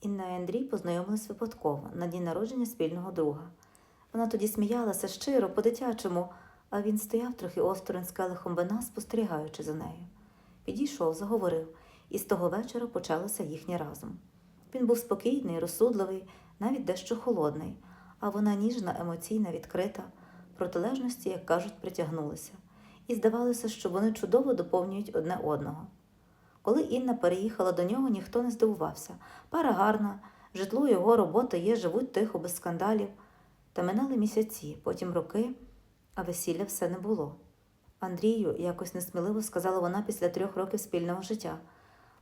Інна і Андрій познайомились випадково на дні народження спільного друга. Вона тоді сміялася щиро, по-дитячому, а він стояв трохи осторонь з келихом вина, спостерігаючи за нею. Підійшов, заговорив, і з того вечора почалося їхнє разом. Він був спокійний, розсудливий, навіть дещо холодний, а вона ніжна, емоційна, відкрита, протилежності, як кажуть, притягнулися, і здавалося, що вони чудово доповнюють одне одного. Коли Інна переїхала до нього, ніхто не здивувався. Пара гарна, житло його робота є, живуть тихо, без скандалів. Та минали місяці, потім роки, а весілля все не було. Андрію, якось несміливо сказала вона після трьох років спільного життя.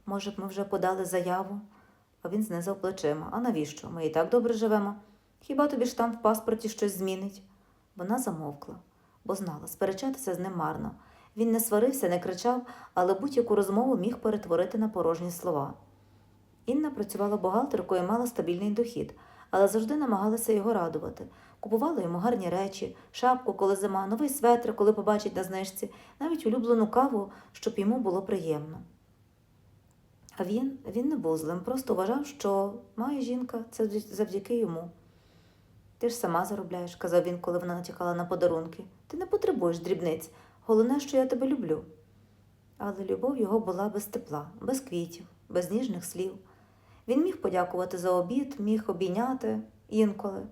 Може б, ми вже подали заяву? А він знизав плечима. А навіщо? Ми і так добре живемо. Хіба тобі штамп в паспорті щось змінить? Вона замовкла, бо знала, сперечатися з ним марно. Він не сварився, не кричав, але будь-яку розмову міг перетворити на порожні слова. Інна працювала бухгалтеркою і мала стабільний дохід, але завжди намагалася його радувати. Купувала йому гарні речі, шапку, коли зима, новий светр, коли побачить на знижці, навіть улюблену каву, щоб йому було приємно. А він, він не був злим, просто вважав, що має жінка це завдяки йому. Ти ж сама заробляєш, казав він, коли вона натякала на подарунки. Ти не потребуєш дрібниць. Головне, що я тебе люблю. Але любов його була без тепла, без квітів, без ніжних слів. Він міг подякувати за обід, міг обійняти інколи,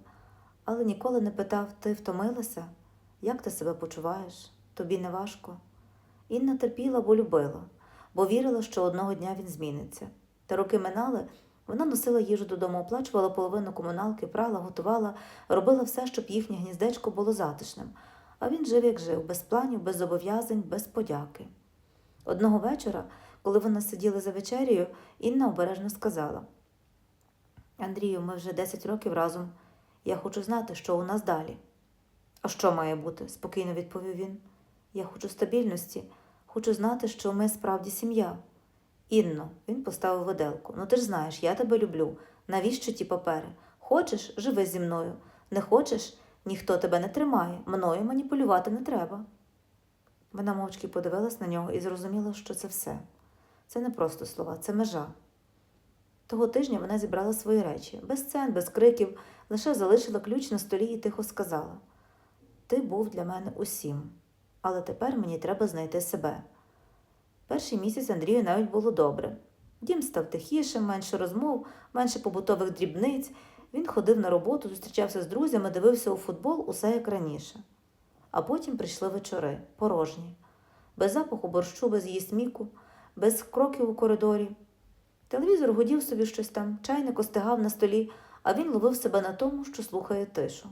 але ніколи не питав ти втомилася, як ти себе почуваєш, тобі не важко. Інна терпіла, бо любила, бо вірила, що одного дня він зміниться. Та роки минали, вона носила їжу додому, оплачувала половину комуналки, прала, готувала, робила все, щоб їхнє гніздечко було затишним. А він жив, як жив, без планів, без зобов'язань, без подяки. Одного вечора, коли вони сиділи за вечерею, Інна обережно сказала: Андрію, ми вже 10 років разом. Я хочу знати, що у нас далі. А що має бути? спокійно відповів він. Я хочу стабільності, хочу знати, що ми справді сім'я. Інно, він поставив виделку. Ну ти ж знаєш, я тебе люблю. Навіщо ті папери? Хочеш, живи зі мною. Не хочеш, ніхто тебе не тримає, мною маніпулювати не треба. Вона мовчки подивилась на нього і зрозуміла, що це все. Це не просто слова, це межа. Того тижня вона зібрала свої речі, без сцен, без криків, лише залишила ключ на столі і тихо сказала: Ти був для мене усім, але тепер мені треба знайти себе. Перший місяць Андрію навіть було добре. Дім став тихішим, менше розмов, менше побутових дрібниць. Він ходив на роботу, зустрічався з друзями, дивився у футбол, усе як раніше. А потім прийшли вечори, порожні, без запаху борщу, без її сміку, без кроків у коридорі. Телевізор гудів собі щось там, чайник остигав на столі, а він ловив себе на тому, що слухає тишу.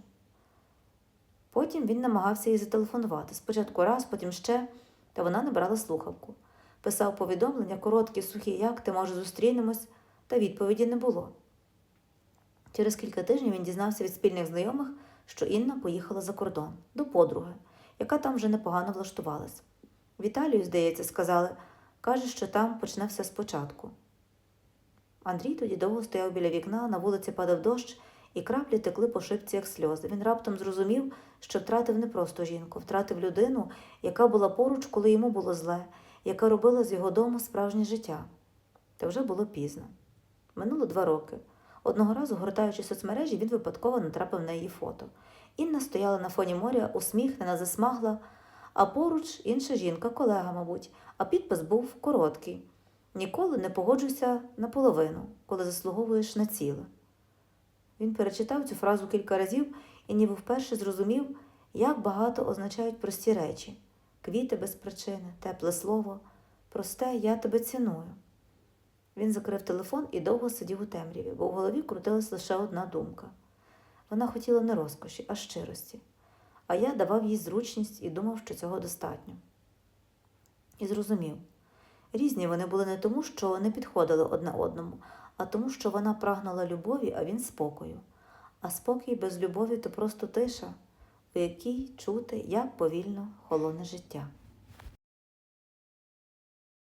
Потім він намагався їй зателефонувати. Спочатку раз, потім ще, та вона не брала слухавку. Писав повідомлення, короткі, сухі, як ти, може, зустрінемось, та відповіді не було. Через кілька тижнів він дізнався від спільних знайомих, що Інна поїхала за кордон до подруги, яка там вже непогано влаштувалась. В Італію, здається, сказали, каже, що там почне все спочатку. Андрій тоді довго стояв біля вікна, на вулиці падав дощ, і краплі текли по шипці, як сльози. Він раптом зрозумів, що втратив не просто жінку, втратив людину, яка була поруч, коли йому було зле, яка робила з його дому справжнє життя. Та вже було пізно. Минуло два роки. Одного разу, гортаючи соцмережі, він випадково натрапив на її фото. Інна стояла на фоні моря, усміхнена, засмагла, а поруч інша жінка, колега, мабуть, а підпис був короткий. Ніколи не погоджуйся наполовину, коли заслуговуєш на ціле. Він перечитав цю фразу кілька разів і ніби вперше зрозумів, як багато означають прості речі квіти без причини, тепле слово, просте я тебе ціную. Він закрив телефон і довго сидів у темряві, бо в голові крутилась лише одна думка. Вона хотіла не розкоші, а щирості, а я давав їй зручність і думав, що цього достатньо. І зрозумів. Різні вони були не тому, що не підходили одне одному, а тому, що вона прагнула любові, а він спокою. А спокій без любові то просто тиша, у якій чути, як повільно холоне життя.